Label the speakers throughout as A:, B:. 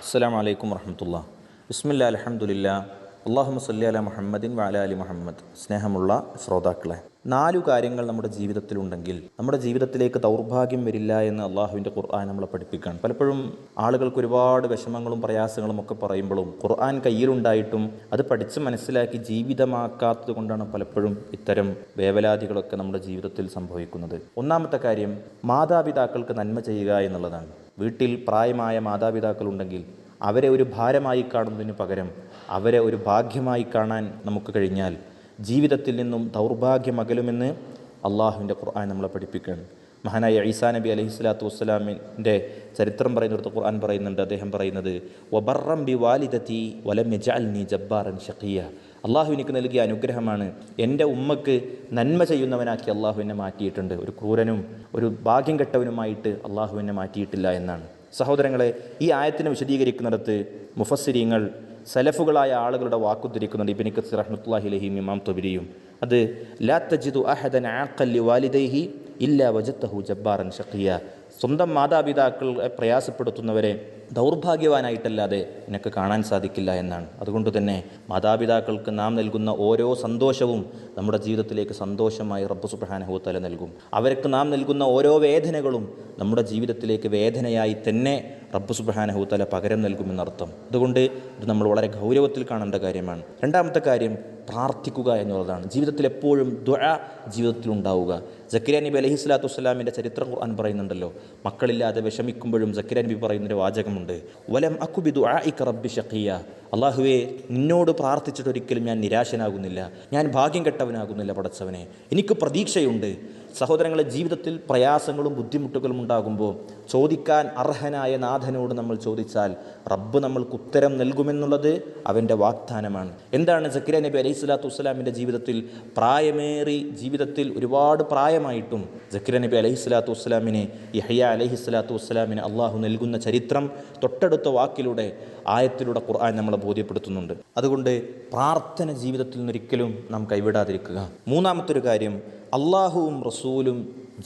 A: അസ്സാം വലൈക്കും വർഹമത്തുള്ള ബിസ്മില്ല അലഹമുല്ല അള്ളാഹു സല്ലി അല മുഹമ്മദിൻ വാല അലി മുഹമ്മദ്. സ്നേഹമുള്ള ശ്രോതാക്കളെ നാലു കാര്യങ്ങൾ നമ്മുടെ ജീവിതത്തിലുണ്ടെങ്കിൽ നമ്മുടെ ജീവിതത്തിലേക്ക് ദൗർഭാഗ്യം വരില്ല എന്ന് അള്ളാഹുവിന്റെ ഖുർആൻ നമ്മളെ പഠിപ്പിക്കുകയാണ്. പലപ്പോഴും ആളുകൾക്ക് ഒരുപാട് വിഷമങ്ങളും പ്രയാസങ്ങളും ഒക്കെ പറയുമ്പോഴും ഖുർആൻ കയ്യിലുണ്ടായിട്ടും അത് പഠിച്ച് മനസ്സിലാക്കി ജീവിതമാക്കാത്തത് കൊണ്ടാണ് പലപ്പോഴും ഇത്തരം വേവലാതികളൊക്കെ നമ്മുടെ ജീവിതത്തിൽ സംഭവിക്കുന്നത്. ഒന്നാമത്തെ കാര്യം മാതാപിതാക്കൾക്ക് നന്മ ചെയ്യുക എന്നുള്ളതാണ്. വീട്ടിൽ പ്രായമായ മാതാപിതാക്കളുണ്ടെങ്കിൽ അവരെ ഒരു ഭാരമായി കാണുന്നതിന് പകരം അവരെ ഒരു ഭാഗ്യമായി കാണാൻ നമുക്ക് കഴിഞ്ഞാൽ ജീവിതത്തിൽ നിന്നും ദൗർഭാഗ്യം അകലുമെന്ന് അള്ളാഹുവിന്റെ ഖുർആൻ നമ്മളെ പഠിപ്പിക്കുകയാണ്. മഹാനായ ഈസാ നബി അലൈഹി സ്വലാത്തു വസ്സലാമിന്റെ ചരിത്രം പറയുന്നിടത്ത് ഖുർആൻ പറയുന്നുണ്ട്. അദ്ദേഹം പറയുന്നത് വബറം ബി വാലിദത്തി വലം യജഅൽനി ജബ്ബാറൻ ഷഖിയ അള്ളാഹു എനിക്ക് നൽകിയ അനുഗ്രഹമാണ് എന്റെ ഉമ്മക്ക് നന്മ ചെയ്യുന്നവനാക്കി അള്ളാഹു എന്നെ മാറ്റിയിട്ടുണ്ട്. ഒരു ക്രൂരനും ഒരു ഭാഗ്യം കെട്ടവനുമായിട്ട് അള്ളാഹു എന്നെ മാറ്റിയിട്ടില്ല എന്നാണ്. സഹോദരങ്ങളെ ഈ ആയത്തിനെ വിശദീകരിക്കുന്നിടത്ത് മുഫസ്സിരിങ്ങൾ സലഫുകളായ ആളുകളുടെ വാക്കുദ്ധരിക്കുന്നുണ്ട്. ഇബിൻ കസീർ റഹ്മത്തുല്ലാഹി ലഹീം ഇമാം തൊബിരിയും. അത് ലാ തജിദു അഹദൻ ആഖല്ലി വാലിദൈഹി ഇല്ല വജത്തഹു ജബ്ബാറൻ ഷഖിയ സ്വന്തം മാതാപിതാക്കളെ പ്രയാസപ്പെടുത്തുന്നവരെ ദൗർഭാഗ്യവാനായിട്ടല്ലാതെ നിനക്ക് കാണാൻ സാധിക്കില്ല എന്നാണ്. അതുകൊണ്ട് തന്നെ മാതാപിതാക്കൾക്ക് നാം നൽകുന്ന ഓരോ സന്തോഷവും നമ്മുടെ ജീവിതത്തിലേക്ക് സന്തോഷമായി റബ്ബു സുബ്രഹാനഹുത്തല നൽകും. അവർക്ക് നാം നൽകുന്ന ഓരോ വേദനകളും നമ്മുടെ ജീവിതത്തിലേക്ക് വേദനയായി തന്നെ റബ്ബു സുബ്രഹാനഹുത്തല പകരം നൽകുമെന്നർത്ഥം. അതുകൊണ്ട് ഇത് നമ്മൾ വളരെ ഗൗരവത്തിൽ കാണേണ്ട കാര്യമാണ്. രണ്ടാമത്തെ കാര്യം പ്രാർത്ഥിക്കുക എന്നുള്ളതാണ്. ജീവിതത്തിൽ എപ്പോഴും ദുഴ ജീവിതത്തിൽ ഉണ്ടാവുക. ജക്കിര നബി അലഹി സ്വലാത്തു വസ്സലാമിന്റെ ചരിത്രം ഖുർആൻ പറയുന്നുണ്ടല്ലോ. മക്കളില്ലാതെ വിഷമിക്കുമ്പോഴും ജക്കിര നബി പറയുന്നൊരു വാചകമുണ്ട്. വലം അക്കുബി ദുആഇക റബ്ബി ഷഖിയ അള്ളാഹുവെ നിന്നോട് പ്രാർത്ഥിച്ചിട്ടൊരിക്കലും ഞാൻ നിരാശനാകുന്നില്ല. ഞാൻ ഭാഗ്യം കെട്ടവനാകുന്നില്ല പടച്ചവനെ. എനിക്ക് പ്രതീക്ഷയുണ്ട്. സഹോദരങ്ങളെ ജീവിതത്തിൽ പ്രയാസങ്ങളും ബുദ്ധിമുട്ടുകളും ഉണ്ടാകുമ്പോൾ ചോദിക്കാൻ അർഹനായ നാഥനോട് നമ്മൾ ചോദിച്ചാൽ റബ്ബ് നമ്മൾക്ക് ഉത്തരം നൽകുമെന്നുള്ളത് അവന്റെ വാഗ്ദാനമാണ്. എന്താണ് സക്കിര നബി അലൈഹി സ്വലാത്തു വസ്സലാമിന്റെ ജീവിതത്തിൽ? പ്രായമേറി ജീവിതത്തിൽ ഒരുപാട് പ്രായമായിട്ടും സക്കിര നബി അലൈഹി സ്വലാത്തു വസ്സലാമിനെ യഹയ അലൈഹി സ്വലാത്തു വസ്സലാമിന് അള്ളാഹു നൽകുന്ന ചരിത്രം തൊട്ടടുത്ത വാക്കിലൂടെ ആയത്തിലൂടെ ഖുർആൻ നമ്മളെ ബോധ്യപ്പെടുത്തുന്നുണ്ട്. അതുകൊണ്ട് പ്രാർത്ഥന ജീവിതത്തിൽ നിന്നൊരിക്കലും നാം കൈവിടാതിരിക്കുക. മൂന്നാമത്തെ ഒരു കാര്യം അള്ളാഹുവും റസൂലും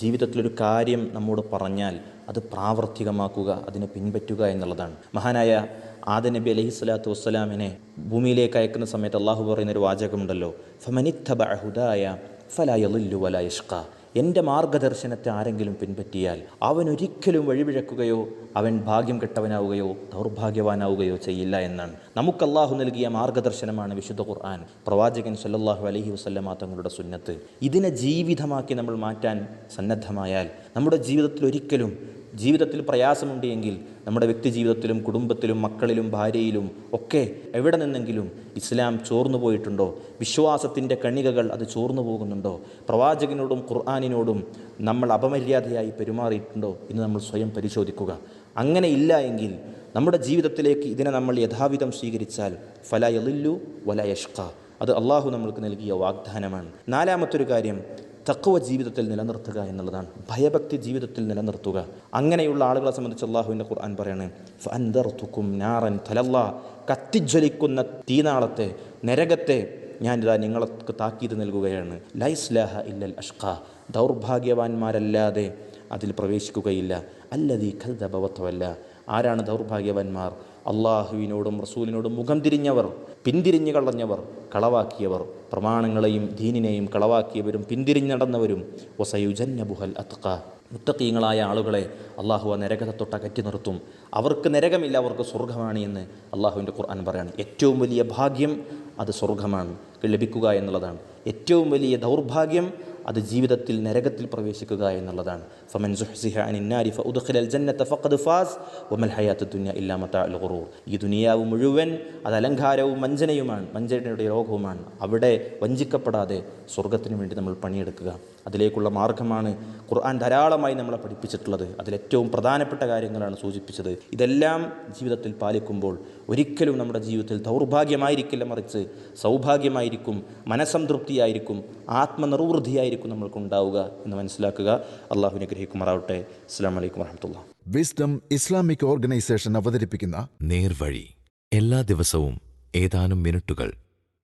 A: ജീവിതത്തിലൊരു കാര്യം നമ്മോട് പറഞ്ഞാൽ അത് പ്രാവർത്തികമാക്കുക അതിനെ പിൻപറ്റുക എന്നുള്ളതാണ്. മഹാനായ ആദ നബി അലഹി സ്വലാത്തു വസ്സലാമിനെ ഭൂമിയിലേക്ക് അയക്കുന്ന സമയത്ത് അള്ളാഹു പറയുന്നൊരു വാചകമുണ്ടല്ലോ ഫമനിത്തബ ഹുദായ ഫലായലില്ലു വലായഷ്ക എന്റെ മാർഗദർശനത്തെ ആരെങ്കിലും പിൻപറ്റിയാൽ അവൻ ഒരിക്കലും വഴിപിഴക്കുകയോ അവൻ ഭാഗ്യം കെട്ടവനാവുകയോ ദൗർഭാഗ്യവാനാവുകയോ ചെയ്യില്ല എന്നാണ്. നമുക്ക് അള്ളാഹു നൽകിയ മാർഗദർശനമാണ് വിശുദ്ധ ഖുർആൻ. പ്രവാചകൻ സല്ലാഹു അലഹി വസല്ലമ തങ്ങളുടെ സുന്നത്ത്. ഇതിനെ ജീവിതമാക്കി നമ്മൾ മാറ്റാൻ സന്നദ്ധമായാൽ നമ്മുടെ ജീവിതത്തിൽ ഒരിക്കലും ജീവിതത്തിൽ പ്രയാസമുണ്ട് എങ്കിൽ നമ്മുടെ വ്യക്തി ജീവിതത്തിലും കുടുംബത്തിലും മക്കളിലും ഭാര്യയിലും ഒക്കെ എവിടെ നിന്നെങ്കിലും ഇസ്ലാം ചോർന്നു പോയിട്ടുണ്ടോ? വിശ്വാസത്തിന്റെ കണികകൾ അത് ചോർന്നു പോകുന്നുണ്ടോ? പ്രവാചകനോടും ഖുർആാനിനോടും നമ്മൾ അപമര്യാദയായി പെരുമാറിയിട്ടുണ്ടോ എന്ന് നമ്മൾ സ്വയം പരിശോധിക്കുക. അങ്ങനെ ഇല്ല എങ്കിൽ നമ്മുടെ ജീവിതത്തിലേക്ക് ഇതിനെ നമ്മൾ യഥാവിധം സ്വീകരിച്ചാൽ ഫല യലില്ലു വല യഷ്ക അത് അള്ളാഹു നമ്മൾക്ക് നൽകിയ വാഗ്ദാനമാണ്. നാലാമത്തൊരു കാര്യം തക്കുവ ജീവിതത്തിൽ നിലനിർത്തുക എന്നുള്ളതാണ്. ഭയഭക്തി ജീവിതത്തിൽ നിലനിർത്തുക. അങ്ങനെയുള്ള ആളുകളെ സംബന്ധിച്ച് അള്ളാഹുവിന്റെ ഖുർആൻ പറയാണ് ഫൻദർത്തുക്കും നാറൻ തലല്ല കത്തിജ്വലിക്കുന്ന തീനാളത്തെ നരകത്തെ ഇതാ നിങ്ങൾക്ക് താക്കീത് നൽകുകയാണ്. ലൈസ്ലാഹ ഇല്ലൽ അഷ്ക ദൗർഭാഗ്യവാന്മാരല്ലാതെ അതിൽ പ്രവേശിക്കുകയില്ല. അല്ലതീ ഖൽദബവത്വല്ല ആരാണ് ദൗർഭാഗ്യവാന്മാർ? അള്ളാഹുവിനോടും റസൂലിനോടും മുഖം തിരിഞ്ഞവർ. പിന്തിരിഞ്ഞു കളഞ്ഞവർ കളവാക്കിയവർ പ്രമാണങ്ങളെയും ദീനിനെയും കളവാക്കിയവരും പിന്തിരിഞ്ഞടന്നവരും ഒസയുജന്നബുഹൽ അത്ക മുത്തക്കീങ്ങളായ ആളുകളെ അള്ളാഹു ആ നരകത്തെ അകറ്റി നിർത്തും. അവർക്ക് നരകമില്ല അവർക്ക് സ്വർഗമാണ് എന്ന് അള്ളാഹുവിന്റെ ഖുർആൻ പറയാണ്. ഏറ്റവും വലിയ ഭാഗ്യം അത് സ്വർഗമാണ് ലഭിക്കുക എന്നുള്ളതാണ്. ഏറ്റവും വലിയ ദൗർഭാഗ്യം അത് ജീവിതത്തിൽ നരകത്തിൽ പ്രവേശിക്കുക എന്നുള്ളതാണ്. ഫമൻ സുഹ്സിഹ അനിന്നാരി ഫഉദ്ഖിലൽ ജന്നത ഫഖദ് ഫാസ് വമൽ ഹയാത്ത് ദുനിയ ഇല്ലാ മതാഉൽ ഖുറൂർ ഈ ദുനിയാവ് മുഴുവൻ അത് അലങ്കാരവും വഞ്ചനയുമാണ് വഞ്ചനയുടെ രോഗവുമാണ്. അവിടെ വഞ്ചിക്കപ്പെടാതെ സ്വർഗത്തിന് വേണ്ടി നമ്മൾ പണിയെടുക്കുക. അതിലേക്കുള്ള മാർഗമാണ് ഖുർആൻ ധാരാളമായി നമ്മളെ പഠിപ്പിച്ചിട്ടുള്ളത്. അതിലേറ്റവും പ്രധാനപ്പെട്ട കാര്യങ്ങളാണ് സൂചിപ്പിച്ചത്. ഇതെല്ലാം ജീവിതത്തിൽ പാലിക്കുമ്പോൾ ഒരിക്കലും നമ്മുടെ ജീവിതത്തിൽ ദൗർഭാഗ്യമായിരിക്കില്ല മറിച്ച് സൗഭാഗ്യമായിരിക്കും മനസംതൃപ്തിയായിരിക്കും ആത്മനിർവൃദ്ധിയായിരിക്കും നമ്മൾക്കുണ്ടാവുക എന്ന് മനസ്സിലാക്കുക. അള്ളാഹുവിനെ ഗ്രഹിക്കുമാറാവട്ടെ അസ്സാം വലൈക്കും വരഹമുല്ല
B: വിസ്ഡം ഇസ്ലാമിക് ഓർഗനൈസേഷൻ അവതരിപ്പിക്കുന്ന
C: നേർവഴി. എല്ലാ ദിവസവും ഏതാനും മിനിറ്റുകൾ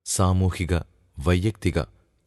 C: സാമൂഹിക വൈയക്തിക